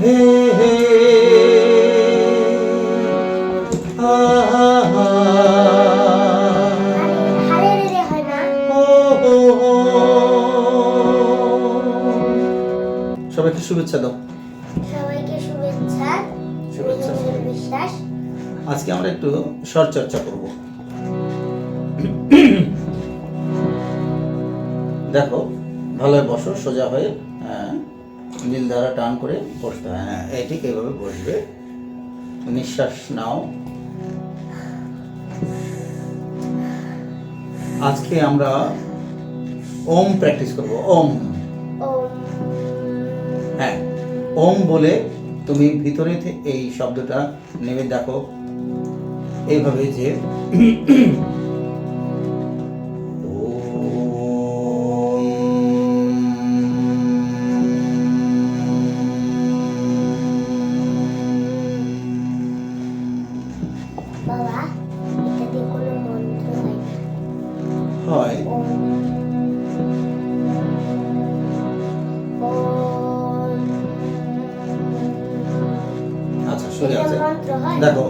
হে হে। সবাইকে শুভেচ্ছা দাও। সবাইকে শুভেচ্ছা শুভেচ্ছা। বিশ্বাস। আজকে আমরা একটু স্বর চর্চা করব। দেখো ভালোই বসো সোজা হয়ে হ্যাঁ নীল দ্বারা টান করে বসতে হয়। হ্যাঁ এই ঠিক এইভাবে বসবে। নিঃশ্বাস নাও। আজকে আমরা ওম প্র্যাকটিস করব। ওম। ওম। হ্যাঁ ওম বলে তুমি ভিতরে এই শব্দটা নেমে দেখো। এইভাবে যে বাবা এটাতে কোনো মন্ত্র হয়। হয় আচ্ছা সরে আছে। দেখো।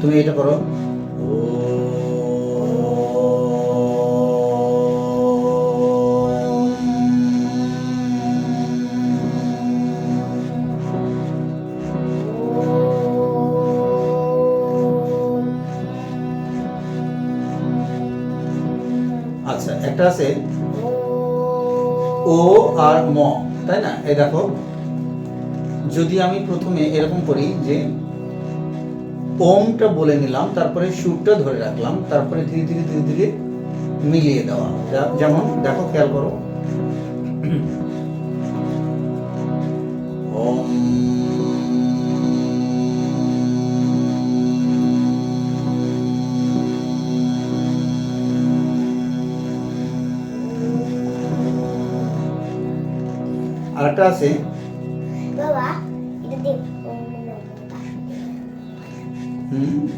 তুমি এটা করো। আচ্ছা একটা আছে ও আর ম, তাই না? এই দেখো, যদি আমি প্রথমে এরকম করি যে ওমটা বলে নিলাম, তারপরে সুরটা ধরে রাখলাম, তারপরে ধীরে ধীরে ধীরে ধীরে মিলিয়ে দেওয়া। যেমন, দেখো, খেয়াল করো। আরেকটা আছে। বাবা এটা দেখ হুম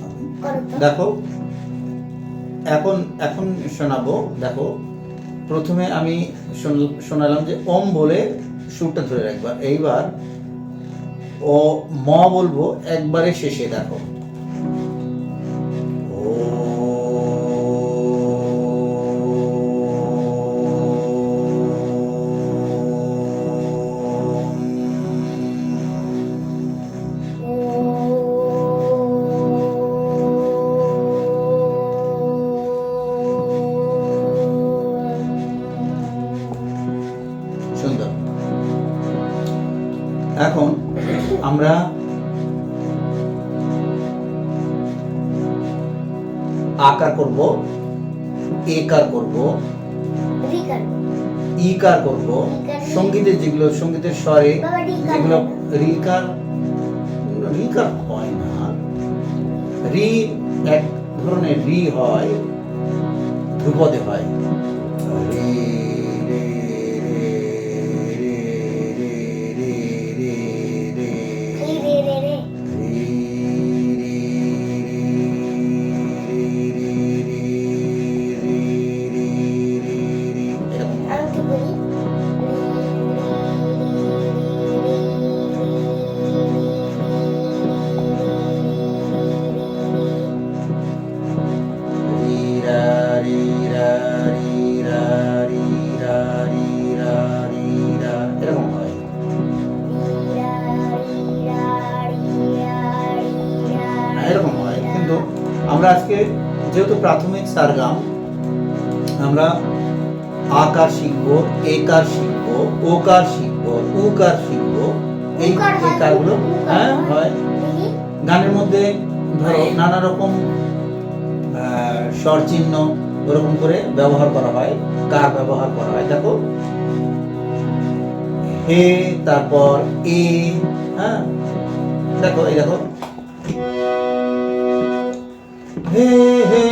এখন এখন শোনাবো দেখো। প্রথমে আমি শোন- শোনালাম যে ওম বলে সুরটা ধরে রাখবা। এইবার ও ম বলব একবারে শেষে দেখো। এখন আমরা আকার করব একার করব ইকার করব। সঙ্গীতের যেগুলো সঙ্গীতের স্বরে যেগুলো রিকার রিকার হয় না। রি এক ধরনের রি হয় ধ্রুপদে হয়। রে, রে, আমরা আজকে যেহেতু প্রাথমিক সারগাম আমরা আকার শিখব একার শিখব ওকার শিখব উকার শিখব এই হয়, কারগুলো হ্যাঁ হয়। হয়। গানের মধ্যে ধরো নানা রকম আহ, স্বর চিহ্ন ওরকম করে ব্যবহার করা হয় কার ব্যবহার করা হয়। দেখো হে তারপর এ হ্যাঁ দেখো এই দেখো। hey,